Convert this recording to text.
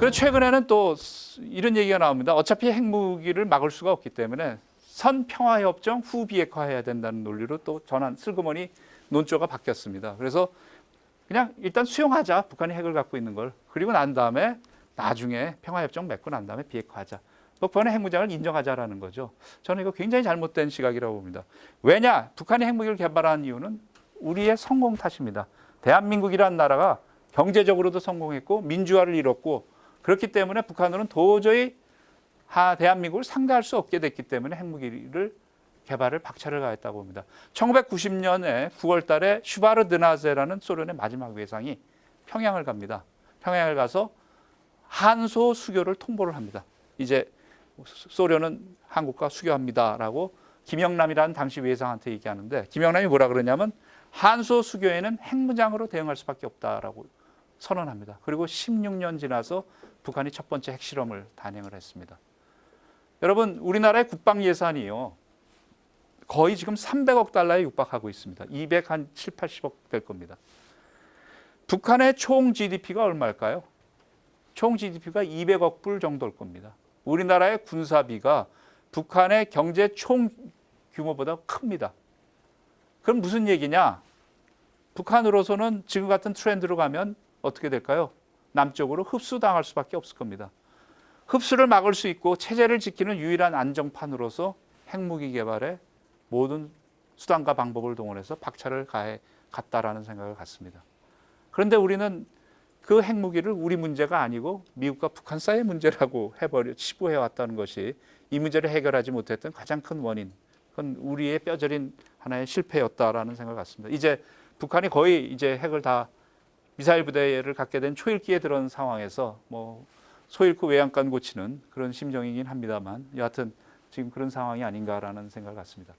그리고 최근에는 또 이런 얘기가 나옵니다. 어차피 핵무기를 막을 수가 없기 때문에 선 평화협정 후 비핵화해야 된다는 논리로 또 전환 슬그머니 논조가 바뀌었습니다. 그래서 그냥 일단 수용하자 북한이 핵을 갖고 있는 걸 그리고 난 다음에 나중에 평화협정 맺고 난 다음에 비핵화하자. 북한의 핵무장을 인정하자라는 거죠. 저는 이거 굉장히 잘못된 시각이라고 봅니다. 왜냐? 북한이 핵무기를 개발한 이유는 우리의 성공 탓입니다. 대한민국이라는 나라가 경제적으로도 성공했고 민주화를 이뤘고 그렇기 때문에 북한으로는 도저히 하 대한민국을 상대할 수 없게 됐기 때문에 핵무기를 개발을 박차를 가했다고 봅니다. 1990년에 9월 달에 슈바르 드나제라는 소련의 마지막 외상이 평양을 갑니다. 평양을 가서 한소 수교를 통보를 합니다. 이제 소련은 한국과 수교합니다라고 김영남이라는 당시 외상한테 얘기하는데 김영남이 뭐라 그러냐면 한소 수교에는 핵무장으로 대응할 수밖에 없다라고 선언합니다. 그리고 16년 지나서 북한이 첫 번째 핵실험을 단행을 했습니다. 여러분 우리나라의 국방 예산이요. 거의 지금 300억 달러에 육박하고 있습니다. 200 한 7, 80억 될 겁니다. 북한의 총 GDP가 얼마일까요? 총 GDP가 200억 불 정도일 겁니다. 우리나라의 군사비가 북한의 경제 총 규모보다 큽니다. 그럼 무슨 얘기냐? 북한으로서는 지금 같은 트렌드로 가면 어떻게 될까요? 남쪽으로 흡수당할 수밖에 없을 겁니다. 흡수를 막을 수 있고 체제를 지키는 유일한 안정판으로서 핵무기 개발에 모든 수단과 방법을 동원해서 박차를 가해 갔다라는 생각을 갖습니다. 그런데 우리는 그 핵무기를 우리 문제가 아니고 미국과 북한 사이의 문제라고 해버려 치부해 왔다는 것이 이 문제를 해결하지 못했던 가장 큰 원인. 그건 우리의 뼈저린 하나의 실패였다라는 생각을 갖습니다. 이제 북한이 거의 이제 핵을 다 미사일 부대를 갖게 된 초읽기에 들어온 상황에서 뭐 소잃고 외양간 고치는 그런 심정이긴 합니다만 여하튼 지금 그런 상황이 아닌가라는 생각을 갖습니다.